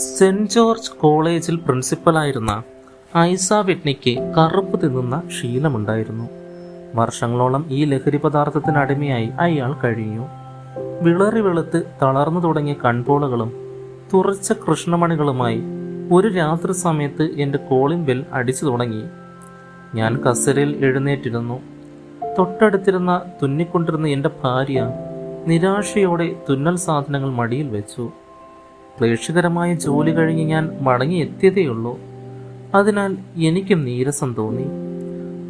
Saint George കോളേജിൽ പ്രിൻസിപ്പലായിരുന്ന ഐസ വിഡ്നിക്ക് കറുപ്പ് തിന്നുന്ന ശീലമുണ്ടായിരുന്നു. വർഷങ്ങളോളം ഈ ലഹരി പദാർത്ഥത്തിന് അടിമയായി അയാൾ കഴിഞ്ഞു. വിളറി വെളുത്ത് തളർന്നു തുടങ്ങിയ കൺപോളകളും തുറച്ച കൃഷ്ണമണികളുമായി ഒരു രാത്രി സമയത്ത് എന്റെ കോളിംഗ് ബെൽ അടിച്ചു തുടങ്ങി. ഞാൻ കസരയിൽ എഴുന്നേറ്റിരുന്നു. തൊട്ടടുത്തിരുന്ന തുന്നിക്കൊണ്ടിരുന്ന എന്റെ ഭാര്യ നിരാശയോടെ തുന്നൽ സാധനങ്ങൾ മടിയിൽ വെച്ചു. ക്ലേശകരമായ ജോലി കഴിഞ്ഞ് ഞാൻ മടങ്ങി എത്തിയതേയുള്ളൂ അതിനാൽ എനിക്കും നീരസം തോന്നി.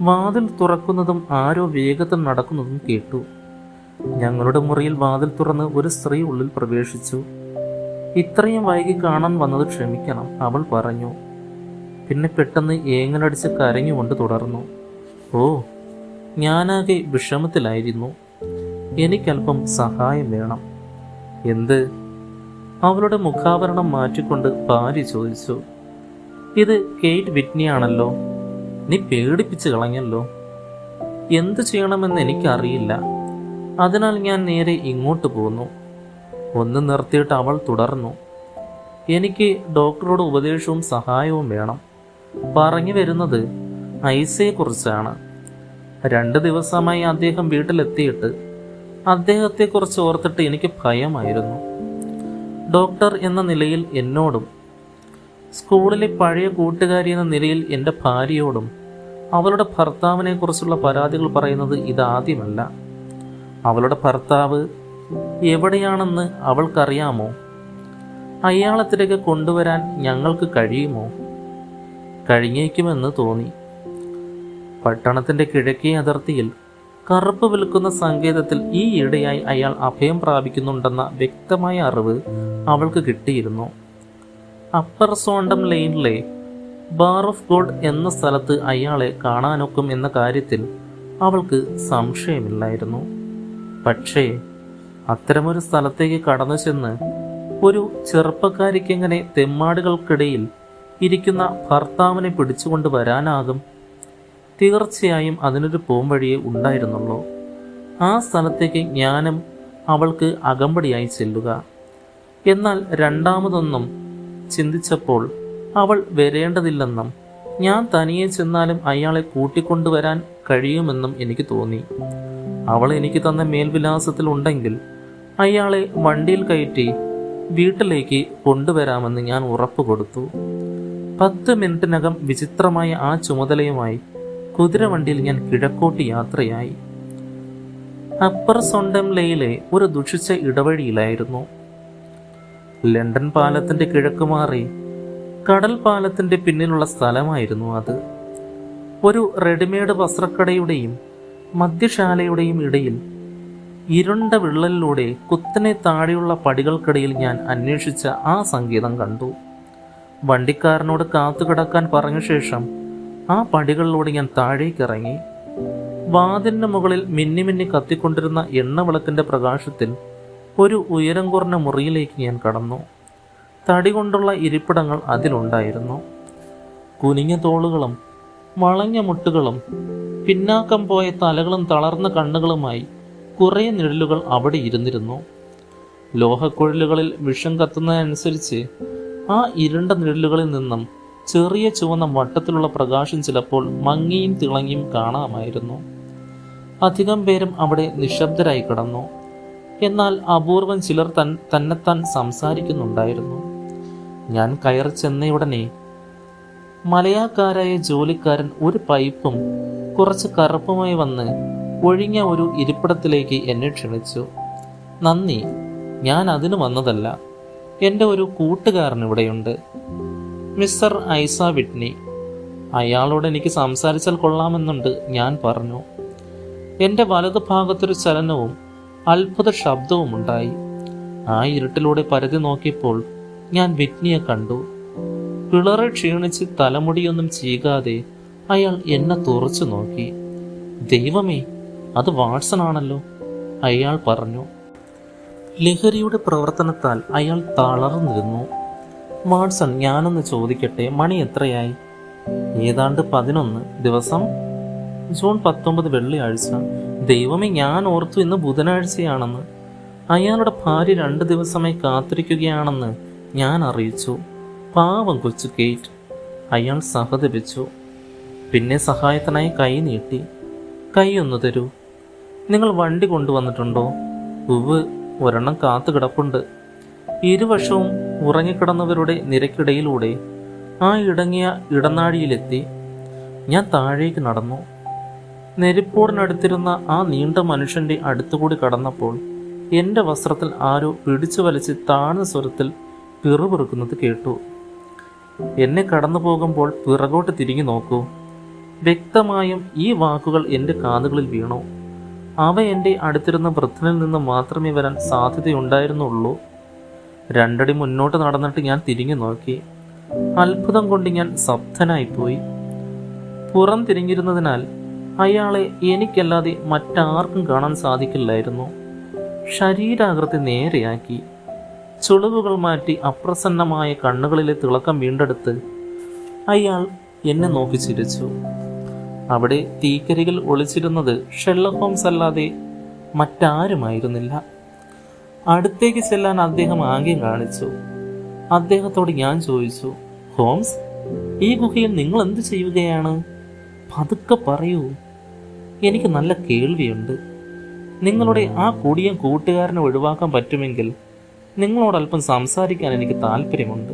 വാതിൽ തുറക്കുന്നതും ആരോ വേഗത്തിൽ നടക്കുന്നതും കേട്ടു. ഞങ്ങളുടെ മുറിയിൽ വാതിൽ തുറന്ന് ഒരു സ്ത്രീ ഉള്ളിൽ പ്രവേശിച്ചു. ഇത്രയും വൈകി കാണാൻ വന്നത് ക്ഷമിക്കണം അവൾ പറഞ്ഞു. പിന്നെ പെട്ടെന്ന് ഏങ്ങലടിച്ച് കരഞ്ഞുകൊണ്ട് തുടർന്നു. ഓ ഞാനാകെ വിഷമത്തിലായിരുന്നു. എനിക്കല്പം സഹായം വേണം. എന്ത്? അവളുടെ മുഖാവരണം മാറ്റിക്കൊണ്ട് ഭാര്യ ചോദിച്ചു ഇത് കെയ്റ്റ് വിറ്റ്നിയാണല്ലോ? നീ പേടിപ്പിച്ച് കളഞ്ഞല്ലോ? എന്തു ചെയ്യണമെന്ന് എനിക്കറിയില്ല. അതിനാൽ ഞാൻ നേരെ ഇങ്ങോട്ട് പോന്നു. ഒന്ന് നിർത്തിയിട്ട് അവൾ തുടർന്നു എനിക്ക് ഡോക്ടറോട് ഉപദേശവും സഹായവും വേണം. പറഞ്ഞു വരുന്നത് ഐസയെക്കുറിച്ചാണ്. രണ്ട് ദിവസമായി അദ്ദേഹം വീട്ടിലെത്തിയിട്ട് അദ്ദേഹത്തെക്കുറിച്ച് ഓർത്തിട്ട് എനിക്ക് ഭയമായിരുന്നു. ഡോക്ടർ എന്ന നിലയിൽ എന്നോടും സ്കൂളിലെ പഴയ കൂട്ടുകാരി എന്ന നിലയിൽ എന്റെ ഭാര്യയോടും അവളുടെ ഭർത്താവിനെ കുറിച്ചുള്ള പരാതികൾ പറയുന്നത് ഇതാദ്യമല്ല. അവളുടെ ഭർത്താവ് എവിടെയാണെന്ന് അവൾക്കറിയാമോ? അയാളെ തിരികെ കൊണ്ടുവരാൻ ഞങ്ങൾക്ക് കഴിയുമോ? കഴിഞ്ഞേക്കുമെന്ന് തോന്നി. പട്ടണത്തിന്റെ കിഴക്കേ അതിർത്തിയിൽ കറുപ്പ് വിൽക്കുന്ന സങ്കേതത്തിൽ ഈ ഇടയായി അയാൾ അഭയം പ്രാപിക്കുന്നുണ്ടെന്ന വ്യക്തമായ അറിവ് അവൾക്ക് കിട്ടിയിരുന്നു. അപ്പർ സോണ്ടം ലെയിനിലെ ബാർ ഓഫ് ഗോഡ് എന്ന സ്ഥലത്ത് അയാളെ കാണാനൊക്കും എന്ന കാര്യത്തിൽ അവൾക്ക് സംശയമില്ലായിരുന്നു. പക്ഷേ അത്തരമൊരു സ്ഥലത്തേക്ക് കടന്നു ചെന്ന് ഒരു ചെറുപ്പക്കാരിക്കെങ്ങനെ തെമ്മാടുകൾക്കിടയിൽ ഇരിക്കുന്ന ഭർത്താവിനെ പിടിച്ചുകൊണ്ട് വരാനാകും തീർച്ചയായും അതിനൊരു പോംവഴിയേ ഉണ്ടായിരുന്നുള്ളൂ. ആ സ്ഥലത്തേക്ക് ജ്ഞാനം അവൾക്ക് അകമ്പടിയായി ചെല്ലുക. എന്നാൽ രണ്ടാമതൊന്നും ചിന്തിച്ചപ്പോൾ അവൾ വരേണ്ടതില്ലെന്നും ഞാൻ തനിയെ ചെന്നാലും അയാളെ കൂട്ടിക്കൊണ്ടുവരാൻ കഴിയുമെന്നും എനിക്ക് തോന്നി. അവൾ എനിക്ക് തന്ന മേൽവിലാസത്തിൽ ഉണ്ടെങ്കിൽ അയാളെ വണ്ടിയിൽ കയറ്റി വീട്ടിലേക്ക് കൊണ്ടുവരാമെന്ന് ഞാൻ ഉറപ്പ് കൊടുത്തു പത്ത് മിനിറ്റിനകം വിചിത്രമായ ആ ചുമതലയുമായി കുതിരവണ്ടിയിൽ ഞാൻ കിഴക്കോട്ട് യാത്രയായി. അപ്പർ സൊണ്ടം ലെയിലെ ഒരു ദുഷിച്ച ഇടവഴിയിലായിരുന്നു. ലണ്ടൻ പാലത്തിന്റെ കിഴക്ക് മാറി കടൽ പാലത്തിന്റെ പിന്നിലുള്ള സ്ഥലമായിരുന്നു അത്. ഒരു റെഡിമെയ്ഡ് വസ്ത്രക്കടയുടെയും മദ്യശാലയുടെയും ഇടയിൽ ഇരുണ്ട വിള്ളലിലൂടെ കുത്തനെ താഴെയുള്ള പടികൾക്കിടയിൽ ഞാൻ അന്വേഷിച്ച ആ സംഗീതം കണ്ടു. വണ്ടിക്കാരനോട് കാത്തുകിടക്കാൻ പറഞ്ഞ ശേഷം ആ പടികളിലൂടെ ഞാൻ താഴേക്ക് ഇറങ്ങി വാതിലിന് മുകളിൽ മിന്നി മിന്നി കത്തിക്കൊണ്ടിരുന്ന എണ്ണവിളക്കിന്റെ പ്രകാശത്തിൽ ഒരു ഉയരം കുറഞ്ഞ മുറിയിലേക്ക് ഞാൻ കടന്നു. തടി കൊണ്ടുള്ള ഇരിപ്പിടങ്ങൾ അതിലുണ്ടായിരുന്നു. കുനിഞ്ഞ തോളുകളും വളഞ്ഞ മുട്ടുകളും പിന്നാക്കം പോയ തലകളും തളർന്ന കണ്ണുകളുമായി കുറേ നിഴലുകൾ അവിടെ ഇരുന്നിരുന്നു. ലോഹക്കുഴലുകളിൽ വിഷം കത്തുന്നതനുസരിച്ച് ആ ഇരുണ്ട നിഴലുകളിൽ നിന്നും ചെറിയ ചുവന്ന വട്ടത്തിലുള്ള പ്രകാശം ചിലപ്പോൾ മങ്ങിയും തിളങ്ങിയും കാണാമായിരുന്നു. അധികം പേരും അവിടെ നിശബ്ദരായി കിടന്നു. എന്നാൽ അപൂർവൻ ചിലർ തൻ തന്നെത്താൻ സംസാരിക്കുന്നുണ്ടായിരുന്നു. ഞാൻ കയറി ചെന്നയുടനെ മലയാക്കാരായ ജോലിക്കാരൻ ഒരു പൈപ്പും കുറച്ച് കറുപ്പുമായി വന്ന് ഒഴിഞ്ഞ ഒരു ഇരിപ്പിടത്തിലേക്ക് എന്നെ ക്ഷണിച്ചു. നന്ദി ഞാൻ അതിന് വന്നതല്ല. എന്റെ ഒരു കൂട്ടുകാരൻ ഇവിടെയുണ്ട്. മിസ്റ്റർ ഐസ വിറ്റ്നി അയാളോട് എനിക്ക് സംസാരിച്ചാൽ കൊള്ളാമെന്നുണ്ട് ഞാൻ പറഞ്ഞു. എന്റെ വലതു ഭാഗത്തൊരു ചലനവും അത്ഭുത ശബ്ദവും ഉണ്ടായി. ആ ഇരുട്ടിലൂടെ പരതി നോക്കിയപ്പോൾ ഞാൻ വിറ്റ്നിയെ കണ്ടു. പിളറി ക്ഷീണിച്ച് തലമുടിയൊന്നും ചെയ്യാതെ അയാൾ എന്നെ തുറച്ചു നോക്കി. ദൈവമേ അത് വാട്സൺ ആണല്ലോ അയാൾ പറഞ്ഞു. ലഹരിയുടെ പ്രവർത്തനത്താൽ അയാൾ തളർന്നിരുന്നു. വാട്സൺ ഞാനൊന്ന് ചോദിക്കട്ടെ? മണി എത്രയായി? ഏതാണ്ട് പതിനൊന്ന് ദിവസം. ജൂൺ പത്തൊമ്പത് വെള്ളിയാഴ്ച. ദൈവമേ ഞാൻ ഓർത്തു ഇന്ന് ബുധനാഴ്ചയാണെന്ന്. അയാളുടെ ഭാര്യ രണ്ട് ദിവസമായി കാത്തിരിക്കുകയാണെന്ന് ഞാൻ അറിയിച്ചു. പാവം കൊച്ചു കേറ്റ്. അയാൾ സഹതപിച്ചു. പിന്നെ സഹായത്തിനായി കൈ നീട്ടി. കൈ ഒന്ന് തരൂ. നിങ്ങൾ വണ്ടി കൊണ്ടുവന്നിട്ടുണ്ടോ? ഉവ് ഒരെണ്ണം കാത്തു കിടപ്പുണ്ട്. ഇരുവശവും ഉറങ്ങിക്കിടന്നവരുടെ നിരക്കിടയിലൂടെ ആ ഇടങ്ങിയ ഇടനാഴിയിലെത്തി ഞാൻ താഴേക്ക് നടന്നു. നെരിപ്പോടിനടുത്തിരുന്ന ആ നീണ്ട മനുഷ്യന്റെ അടുത്തുകൂടി കടന്നപ്പോൾ എന്റെ വസ്ത്രത്തിൽ ആരോ പിടിച്ചു വലിച്ച് താഴ്ന്ന സ്വരത്തിൽ പിറുപിറുക്കുന്നത് കേട്ടു. എന്നെ കടന്നു പോകുമ്പോൾ പിറകോട്ട് തിരിഞ്ഞു നോക്കൂ. വ്യക്തമായും ഈ വാക്കുകൾ എന്റെ കാതുകളിൽ വീണു. അവ എന്റെ അടുത്തിരുന്ന വൃദ്ധനിൽ നിന്ന് മാത്രമേ വരാൻ സാധ്യതയുണ്ടായിരുന്നുള്ളൂ. രണ്ടടി മുന്നോട്ട് നടന്നിട്ട് ഞാൻ തിരിഞ്ഞു നോക്കി. അത്ഭുതം കൊണ്ട് ഞാൻ സ്തബ്ധനായിപ്പോയി പുറം തിരിഞ്ഞിരുന്നതിനാൽ അയാളെ എനിക്കല്ലാതെ മറ്റാർക്കും കാണാൻ സാധിക്കില്ലായിരുന്നു. ശരീരാകൃതി നേരെയാക്കി. ചുളിവുകൾ മാറ്റി അപ്രസന്നമായ കണ്ണുകളിലെ തിളക്കം വീണ്ടെടുത്ത് അയാൾ എന്നെ നോക്കി ചിരിച്ചു. അവിടെ തീക്കരികിൽ ഒളിച്ചിരുന്നത് ഷെർലക് അല്ലാതെ മറ്റാരുമായിരുന്നില്ല. അടുത്തേക്ക് ചെല്ലാൻ അദ്ദേഹം ആംഗ്യം കാണിച്ചു. അദ്ദേഹത്തോട് ഞാൻ ചോദിച്ചു ഹോംസ് ഈ ഗുഹയിൽ നിങ്ങൾ എന്ത് ചെയ്യുകയാണ്? പതുക്കെ പറയൂ. എനിക്ക് നല്ല കേൾവിയുണ്ട്. നിങ്ങളുടെ ആ കൂടിയ കൂട്ടുകാരനെ ഒഴിവാക്കാൻ പറ്റുമെങ്കിൽ നിങ്ങളോടൽപ്പം സംസാരിക്കാൻ എനിക്ക് താല്പര്യമുണ്ട്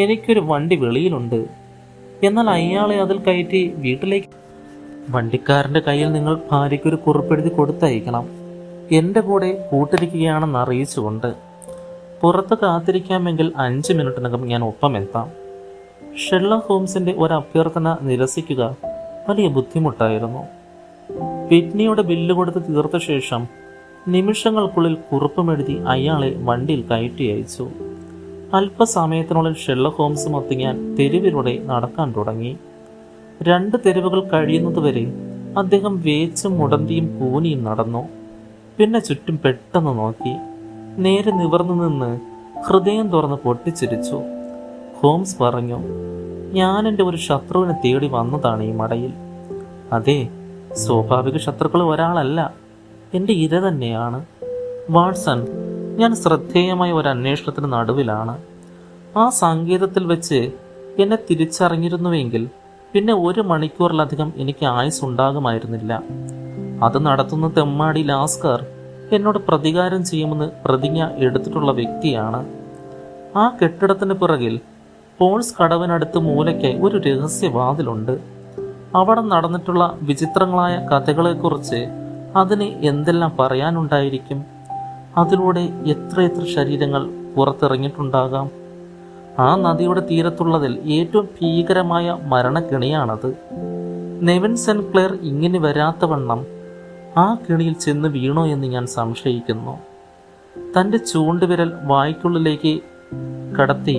എനിക്കൊരു വണ്ടി വെളിയിലുണ്ട്. എന്നാൽ അയാളെ അതിൽ കയറ്റി വീട്ടിലേക്ക് വണ്ടിക്കാരന്റെ കയ്യിൽ നിങ്ങൾ ഭാര്യയ്ക്കൊരു കുറിപ്പെഴുതി കൊടുത്തയക്കണം. എന്റെ കൂടെ കൂട്ടിരിക്കുകയാണെന്ന് അറിയിച്ചുകൊണ്ട് പുറത്ത് കാത്തിരിക്കാമെങ്കിൽ അഞ്ച് മിനിറ്റിനകം ഞാൻ ഒപ്പം എത്താം. ഷെർലക് ഹോംസിന്റെ ഒരു അഭ്യർത്ഥന നിരസിക്കുക വലിയ ബുദ്ധിമുട്ടായിരുന്നു. പിറ്റ്നിയുടെ ബില്ല് കൊടുത്ത് തീർത്ത ശേഷം നിമിഷങ്ങൾക്കുള്ളിൽ കുറിപ്പുമെഴുതി അയാളെ വണ്ടിയിൽ കയറ്റി അയച്ചു. അല്പസമയത്തിനുള്ളിൽ ഷെർലക് ഹോംസ് ഒത്ത് ഞാൻ തെരുവിലൂടെ നടക്കാൻ തുടങ്ങി. രണ്ട് തെരുവുകൾ കഴിയുന്നതുവരെ അദ്ദേഹം വേച്ചും മുടന്തിയും കൂനിയും നടന്നു. പിന്നെ ചുറ്റും പെട്ടെന്ന് നോക്കി നേരെ നിവർന്നു നിന്ന് ഹൃദയം തുറന്ന് പൊട്ടിച്ചിരിച്ചു. ഹോംസ് പറഞ്ഞു ഞാൻ എന്റെ ഒരു ശത്രുവിനെ തേടി വന്നതാണ് ഈ മടയിൽ. അതെ സ്വാഭാവിക ശത്രുക്കൾ ഒരാളല്ല. എന്റെ ഇര തന്നെയാണ്. വാട്സൺ ഞാൻ ശ്രദ്ധേയമായ ഒരു അന്വേഷണത്തിന് നടുവിലാണ്. ആ സങ്കേതത്തിൽ വെച്ച് എന്നെ തിരിച്ചറിഞ്ഞിരുന്നുവെങ്കിൽ പിന്നെ ഒരു മണിക്കൂറിലധികം എനിക്ക് ആയുസ് ഉണ്ടാകുമായിരുന്നില്ല അത് നടത്തുന്ന തെമ്മാടി ലാസ്കർ എന്നോട് പ്രതികാരം ചെയ്യുമെന്ന് പ്രതിജ്ഞ എടുത്തിട്ടുള്ള വ്യക്തിയാണ്. ആ കെട്ടിടത്തിന് പിറകിൽ പോൾസ് കടവിനടുത്ത് മൂലയ്ക്ക് ഒരു രഹസ്യവാതിലുണ്ട്. അവിടെ നടന്നിട്ടുള്ള വിചിത്രങ്ങളായ കഥകളെക്കുറിച്ച് അതിന് എന്തെല്ലാം പറയാനുണ്ടായിരിക്കും? അതിലൂടെ എത്രയെത്ര ശരീരങ്ങൾ പുറത്തിറങ്ങിയിട്ടുണ്ടാകാം? ആ നദിയുടെ തീരത്തുള്ളതിൽ ഏറ്റവും ഭീകരമായ മരണക്കിണിയാണത്. നെവിൻ സെൻക്ലെയർ ഇങ്ങനെ വരാത്തവണ്ണം ആ കിണിയിൽ ചെന്ന് വീണോ എന്ന് ഞാൻ സംശയിക്കുന്നു. തന്റെ ചൂണ്ടുവിരൽ വായ്ക്കുള്ളിലേക്ക് കടത്തി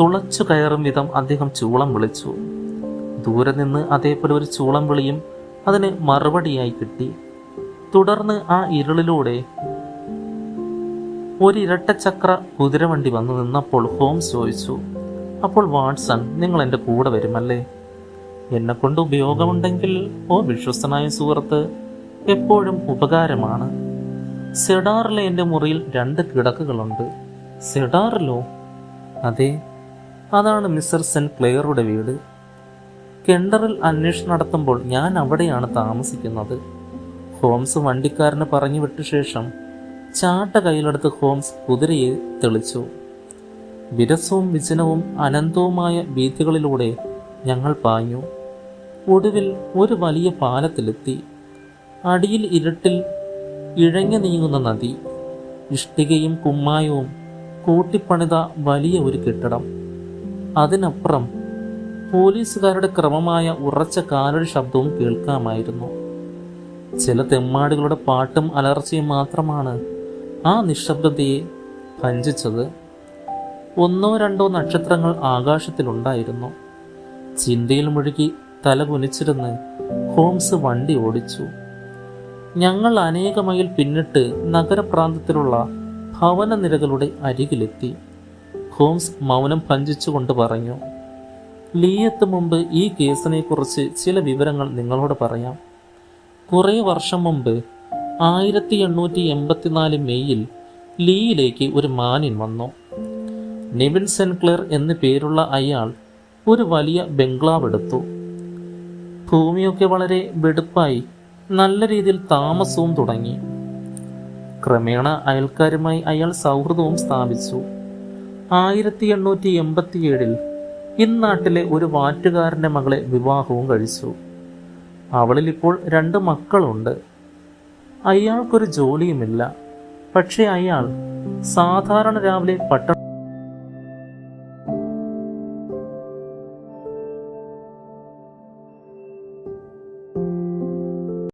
തുളച്ചു കയറും വിധം അദ്ദേഹം ചൂളം വിളിച്ചു. ദൂരെ നിന്ന് അതേപോലെ ഒരു ചൂളം വിളിയും അതിന് മറുപടിയായി കിട്ടി. തുടർന്ന് ആ ഇരുളിലൂടെ ഒരു ചക്ര കുതിരവണ്ടി വന്നു നിന്നപ്പോൾ ഹോംസ് ചോദിച്ചു അപ്പോൾ വാട്സൺ നിങ്ങൾ എന്റെ കൂടെ വരുമല്ലേ? എന്നെക്കൊണ്ട് ഉപയോഗമുണ്ടെങ്കിൽ ഓ വിശ്വസ്തനായ സുഹൃത്ത് എപ്പോഴും ഉപകാരമാണ്. സെഡാറിലെ എന്റെ മുറിയിൽ രണ്ട് കിടക്കുകളുണ്ട്. സെഡാറിലോ? അതെ അതാണ് മിസ്റ്റർ സെന്റ് ക്ലെയറുടെ വീട്. കെണ്ടറിൽ അന്വേഷണം നടത്തുമ്പോൾ ഞാൻ അവിടെയാണ് താമസിക്കുന്നത്. ഹോംസ് വണ്ടിക്കാരന് പറഞ്ഞു വിട്ട ശേഷം ചാട്ട കയ്യിലെടുത്ത് ഹോംസ് കുതിരയെ തെളിച്ചു. വിരസവും വിജനവും അനന്തവുമായ വീഥികളിലൂടെ ഞങ്ങൾ പാഞ്ഞു. ഒടുവിൽ ഒരു വലിയ പാലത്തിലെത്തി. അടിയിൽ ഇരുട്ടിൽ ഇഴഞ്ഞു നീങ്ങുന്ന നദി ഇഷ്ടികയും കുമ്മായവും കൂട്ടിപ്പണിത വലിയ ഒരു കെട്ടിടം. അതിനപ്പുറം പോലീസുകാരുടെ ക്രമമായ ഉറച്ച കാലടി ശബ്ദവും കേൾക്കാമായിരുന്നു. ചില തെമ്മാടുകളുടെ പാട്ടും അലർച്ചയും മാത്രമാണ് ആ നിശബ്ദതയെ ഭഞ്ചിച്ചത്. ഒന്നോ രണ്ടോ നക്ഷത്രങ്ങൾ ആകാശത്തിലുണ്ടായിരുന്നു. ചിന്തയിൽ മുഴുകി തല കുനിച്ചിരുന്ന് ഹോംസ് വണ്ടി ഓടിച്ചു. ഞങ്ങൾ അനേക മൈൽ പിന്നിട്ട് നഗരപ്രാന്തത്തിലുള്ള ഭവന നിരകളുടെ അരികിലെത്തി. ഹോംസ് മൗനം ഭഞ്ചിച്ചുകൊണ്ട് പറഞ്ഞു ലീയത്ത് മുമ്പ് ഈ കേസിനെക്കുറിച്ച് ചില വിവരങ്ങൾ നിങ്ങളോട് പറയാം. കുറേ വർഷം മുമ്പ് ആയിരത്തി എണ്ണൂറ്റി എൺപത്തിനാല് മെയ്യിൽ ലീയിലേക്ക് ഒരു മാനിൻ വന്നു. നിവിൻ സെൻക്ലർ എന്നു പേരുള്ള അയാൾ ഒരു വലിയ ബംഗ്ലാവ് എടുത്തു ഭൂമിയൊക്കെ വളരെ വെടുപ്പായി നല്ല രീതിയിൽ താമസവും തുടങ്ങി. ക്രമേണ അയൽക്കാരുമായി അയാൾ സൗഹൃദവും സ്ഥാപിച്ചു. ആയിരത്തി എണ്ണൂറ്റി എൺപത്തിയേഴിൽ ഇന്നാട്ടിലെ ഒരു വാറ്റുകാരന്റെ മകളെ വിവാഹവും കഴിച്ചു. അവളിൽ ഇപ്പോൾ രണ്ട് മക്കളുണ്ട്. അയാൾക്കൊരു ജോലിയുമില്ല. പക്ഷേ അയാൾ സാധാരണ രാവിലെ പട്ടണം